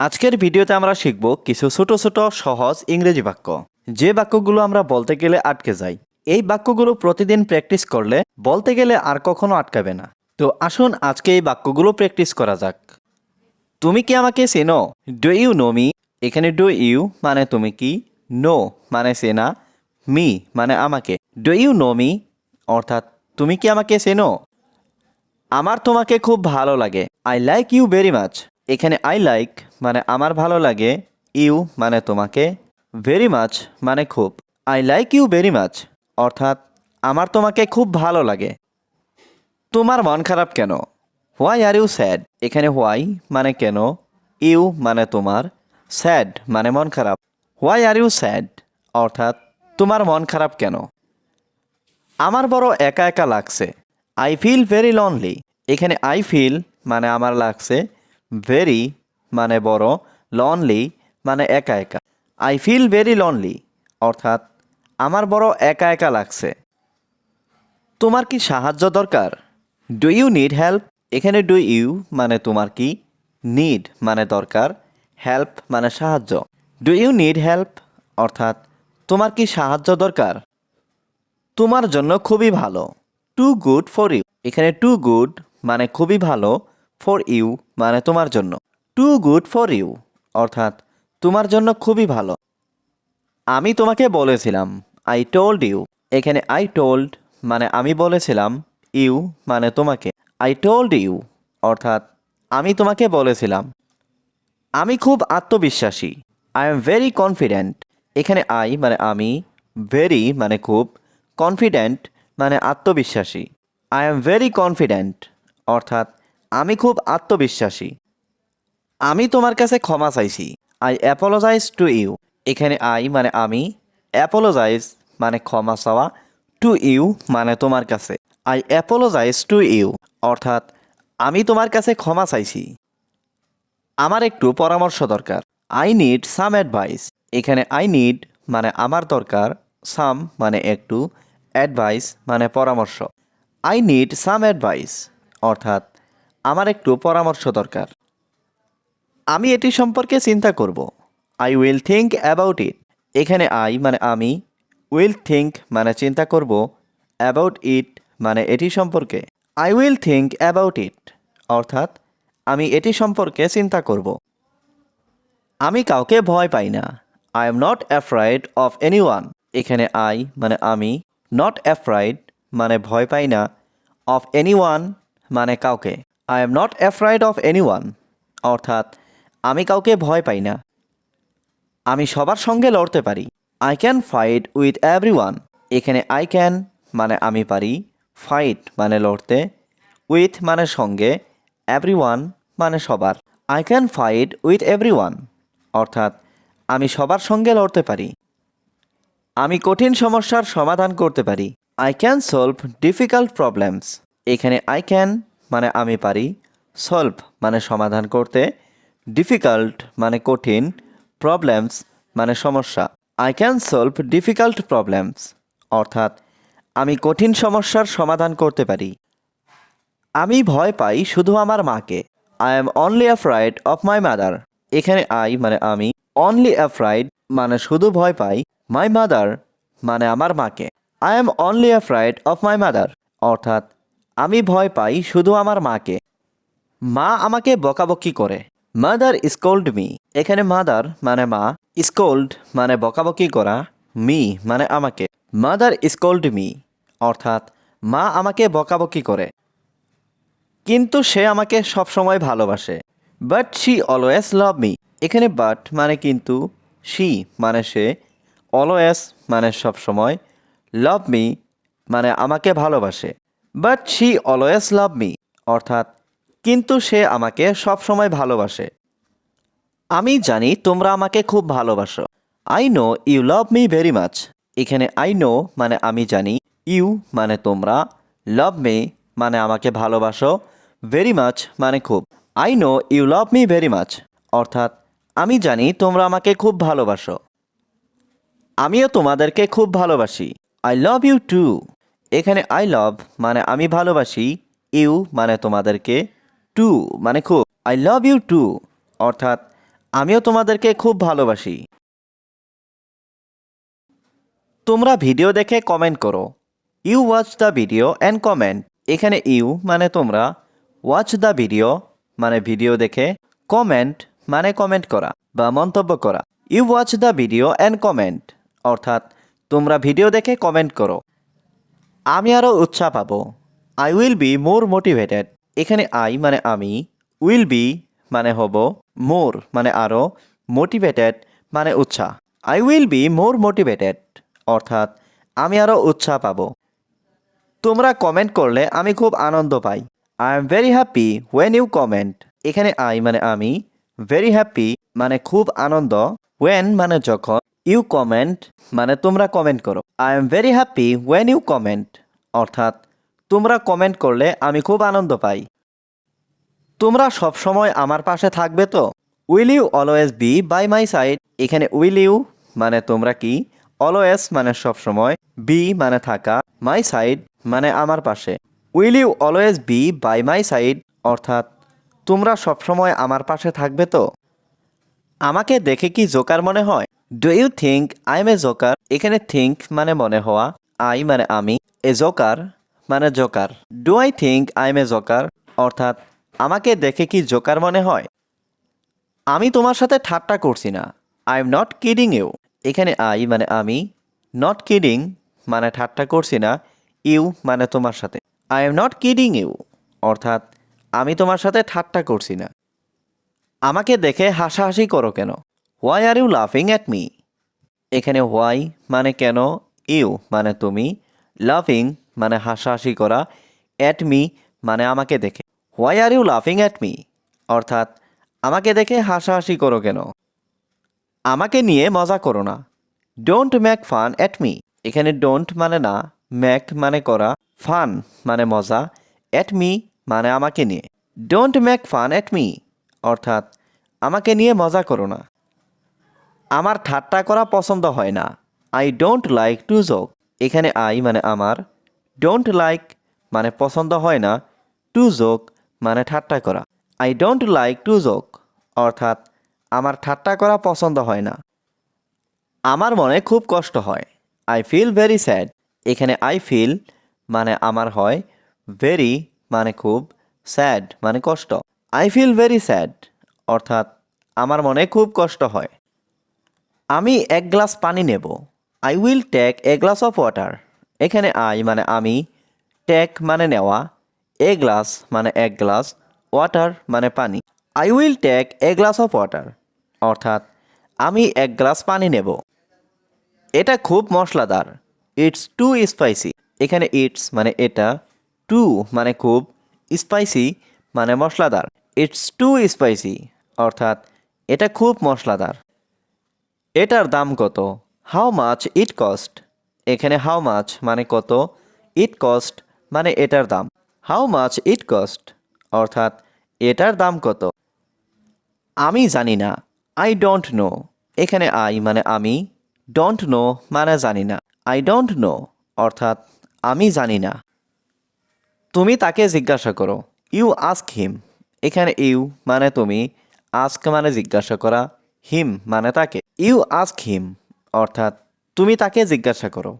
আজকের ভিডিওতে আমরা শিখব কিছু ছোট ছোট সহজ ইংরেজি বাক্য। যে বাক্যগুলো আমরা বলতে গেলে আটকে যাই, এই বাক্যগুলো প্রতিদিন প্র্যাকটিস করলে বলতে গেলে আর কখনো আটকাবে না। তো আসুন আজকে এই বাক্যগুলো প্র্যাকটিস করা যাক। তুমি কি আমাকে চেনো? ডু ইউ নো মি এখানে ডু ইউ মানে তুমি কি? নো মানে চেনা। মি মানে আমাকে। ডু ইউ নো মি অর্থাৎ তুমি কি আমাকে চেনো? আমার তোমাকে খুব ভালো লাগে। I like you very much এখানে আই লাইক মানে আমার ভালো লাগে ইউ মানে তোমাকে ভেরি মাচ মানে খুব। I like you very much অর্থাৎ আমার তোমাকে খুব ভালো লাগে। তোমার মন খারাপ কেন? হোয়াই আর ইউ স্যাড এখানে হোয়াই মানে কেন? ইউ মানে তোমার। স্যাড মানে মন খারাপ। হোয়াই আর ইউ স্যাড অর্থাৎ তোমার মন খারাপ কেন? আমার বড় একা একা লাগছে। আই ফিল ভেরি লনলি এখানে আই ফিল মানে আমার লাগছে। ভেরি মানে বড় লনলি মানে একা একা। আই ফিল ভেরি লনলি অর্থাৎ আমার বড় একা একা লাগছে। তোমার কি সাহায্য দরকার? ডু ইউ নিড হেল্প এখানে ডু ইউ মানে তোমার কি? নিড মানে দরকার। হেল্প মানে সাহায্য। ডু ইউ নিড হেল্প অর্থাৎ তোমার কি সাহায্য দরকার? তোমার জন্য খুবই ভালো। টু গুড ফর ইউ এখানে টু গুড মানে খুবই ভালো। ফর ইউ মানে তোমার জন্য। টু গুড ফর ইউ অর্থাৎ তোমার জন্য খুবই ভালো। আমি তোমাকে বলেছিলাম আই টোল্ড ইউ এখানে আই টোল্ড মানে আমি বলেছিলাম ইউ মানে তোমাকে। আই টোল্ড ইউ অর্থাৎ আমি তোমাকে বলেছিলাম। আমি খুব আত্মবিশ্বাসী। আই এম ভেরি কনফিডেন্ট এখানে আই মানে আমি ভেরি মানে খুব কনফিডেন্ট মানে আত্মবিশ্বাসী। আই এম ভেরি কনফিডেন্ট অর্থাৎ আমি খুব আত্মবিশ্বাসী। আমি তোমার কাছে ক্ষমা চাইছি। আই অ্যাপোলোজাইজ টু ইউ এখানে আই মানে আমি। অ্যাপোলোজাইজ মানে ক্ষমা চাওয়া। টু ইউ মানে তোমার কাছে। আই অ্যাপোলোজাইজ টু ইউ অর্থাৎ, আমি তোমার কাছে ক্ষমা চাইছি। আমার একটু পরামর্শ দরকার। আই নিড সাম অ্যাডভাইস এখানে আই নিড মানে আমার দরকার। সাম মানে একটু। অ্যাডভাইস মানে পরামর্শ। আই নিড সাম অ্যাডভাইস অর্থাৎ আমার একটু পরামর্শ দরকার। আমি এটি সম্পর্কে চিন্তা করব। I will think about it এখানে আই মানে আমি উইল থিঙ্ক মানে চিন্তা করব। অ্যাবাউট ইট মানে এটি সম্পর্কে। I will think about it অর্থাৎ, আমি এটি সম্পর্কে চিন্তা করব। আমি কাউকে ভয় পাই না। I am not afraid of anyone এখানে আই মানে আমি নট অ্যাফ্রাইড মানে ভয় পাই না। অফ এনি ওয়ান মানে কাউকে। I am not afraid of anyone অর্থাৎ, আমি কাউকে ভয় পাই না। আমি সবার সঙ্গে লড়তে পারি। I can fight with everyone এখানে আই ক্যান মানে আমি পারি। ফাইট মানে লড়তে। উইথ মানে সঙ্গে। এভরি ওয়ান মানে সবার। I can fight with everyone অর্থাৎ, আমি সবার সঙ্গে লড়তে পারি। আমি কঠিন সমস্যার সমাধান করতে পারি। I can solve difficult problems এখানে আই ক্যান মানে আমি পারি। সলভ মানে সমাধান করতে। ডিফিকাল্ট মানে কঠিন। প্রবলেমস মানে সমস্যা। I can solve difficult problems অর্থাৎ, আমি কঠিন সমস্যার সমাধান করতে পারি। আমি ভয় পাই শুধু আমার মাকে। I am only afraid of my mother এখানে আই মানে আমি। অনলি অ্যাফ্রাইড মানে শুধু ভয় পাই মাই মাদার মানে আমার মাকে। I am only afraid of my mother অর্থাৎ আমি ভয় পাই শুধু আমার মাকে। মা আমাকে বকাবকি করে। Mother scold me. এখানে মাদার মানে মা, স্কোল্ড মানে বকাবকি করা, মি মানে আমাকে। মাদার স্কোল্ড মি, অর্থাৎ মা আমাকে বকাবকি করে। কিন্তু সে আমাকে সবসময় ভালোবাসে। But she always love me এখানে বাট মানে কিন্তু শি মানে সে অলওয়েজ মানে সবসময় লাভ মি মানে আমাকে ভালোবাসে। But she always love me অর্থাৎ, কিন্তু সে আমাকে সবসময় ভালোবাসে। আমি জানি তোমরা আমাকে খুব ভালোবাসো। I know you love me very much এখানে আই নো মানে আমি জানি ইউ মানে তোমরা লাভ মি মানে আমাকে ভালোবাসো ভেরি মাচ মানে খুব। I know you love me very much অর্থাৎ, আমি জানি তোমরা আমাকে খুব ভালোবাসো। আমিও তোমাদেরকে খুব ভালোবাসি। আই লাভ ইউ টু এখানে আই লাভ মানে আমি ভালোবাসি ইউ মানে তোমাদেরকে টু মানে খুব আই লাভ ইউ টু অর্থাৎ আমিও তোমাদেরকে খুব ভালোবাসি। তোমরা ভিডিও দেখে কমেন্ট করো। You watch the video and comment এখানে ইউ মানে তোমরা ওয়াচ দ্য ভিডিও মানে ভিডিও দেখে কমেন্ট মানে কমেন্ট করা বা মন্তব্য করা। You watch the video and comment অর্থাৎ তোমরা ভিডিও দেখে কমেন্ট করো। আমি আরও উৎসাহ পাবো। I will be more motivated এখানে আই মানে আমি উইল বি মানে হব মোর মানে আরও মোটিভেটেড মানে উৎসাহ। I will be more motivated অর্থাৎ আমি আরও উৎসাহ পাবো। তোমরা কমেন্ট করলে আমি খুব আনন্দ পাই। I am very happy when you comment এখানে আই মানে আমি ভেরি হ্যাপি মানে খুব আনন্দ। ওয়েন মানে যখন। ইউ কমেন্ট মানে তোমরা কমেন্ট করো। I am very happy when you comment অর্থাৎ, তোমরা কমেন্ট করলে আমি খুব আনন্দ পাই। তোমরা সব সময় আমার পাশে থাকবে তো? Will you always be by my side এখানে উইল ইউ মানে তোমরা কি? অলওয়েজ মানে সব সময়। বি মানে থাকা। মাই সাইড মানে আমার পাশে। Will you always be by my side অর্থাৎ, তোমরা সব সময় আমার পাশে থাকবে তো? আমাকে দেখে কি জোকার মনে হয়? Do you think I am a joker এখানে থিঙ্ক মানে মনে হওয়া আই মানে আমি এ জোকার মানে joker do I think I am a joker অর্থাৎ, আমাকে দেখে কি জোকার মনে হয়? আমি তোমার সাথে ঠাট্টা করছি না। I am not kidding you এখানে আই মানে আমি নট কিডিং মানে ঠাট্টা করছি না ইউ মানে তোমার সাথে। I am not kidding you অর্থাৎ, আমি তোমার সাথে ঠাট্টা করছি না। আমাকে দেখে হাসাহাসি করো কেন? হোয়াই আর ইউ লাফিং অ্যাট মি এখানে হোয়াই মানে কেন ইউ মানে তুমি লাফিং মানে হাসাহাসি করা অ্যাট মি মানে আমাকে দেখে। হোয়াই আর ইউ লাফিং অ্যাট মি অর্থাৎ, আমাকে দেখে হাসাহাসি করো কেন? আমাকে নিয়ে মজা করো না। Don't make fun at me এখানে ডোন্ট মানে না ম্যাক মানে করা ফান মানে মজা অ্যাট মি মানে আমাকে নিয়ে। Don't make fun at me অর্থাৎ, আমাকে নিয়ে মজা করো না। আমার ঠাট্টা করা পছন্দ হয় না। I don't like to joke এখানে আই মানে আমার। ডোন্ট লাইক মানে পছন্দ হয় না। টু জোক মানে ঠাট্টা করা। I don't like to joke অর্থাৎ আমার ঠাট্টা করা পছন্দ হয় না। আমার মনে খুব কষ্ট হয়। আই ফিল ভেরি স্যাড এখানে আই ফিল মানে আমার হয়। ভেরি মানে খুব স্যাড মানে কষ্ট। আই ফিল ভেরি স্যাড অর্থাৎ আমার মনে খুব কষ্ট হয়। আমি এক গ্লাস পানি নেব। I will take a glass of water এখানে আই মানে আমি টেক মানে নেওয়া এ গ্লাস মানে এক গ্লাস ওয়াটার মানে পানি। I will take a glass of water অর্থাৎ, আমি এক গ্লাস পানি নেব। এটা খুব মশলাদার। ইটস টু স্পাইসি এখানে ইটস মানে এটা টু মানে খুব স্পাইসি মানে মশলাদার। ইটস টু স্পাইসি অর্থাৎ, এটা খুব মশলাদার। এটার দাম কত? হাউ মাছ ইট কস্ট এখানে হাউ মাছ মানে কত? ইট কস্ট মানে এটার দাম। হাউ মাছ ইট কস্ট অর্থাৎ এটার দাম কত? আমি জানি না। আই ডোন্ট নো এখানে আই মানে আমি। ডোন্ট নো মানে জানি না। আই ডোন্ট নো অর্থাৎ আমি জানি না। তুমি তাকে জিজ্ঞাসা করো। ইউ আস্ক হিম এখানে ইউ মানে তুমি। আস্ক মানে জিজ্ঞাসা করা। হিম মানে তাকে। ইউ আস্ক হিম অর্থাৎ তুমি তাকে জিজ্ঞাসা করো।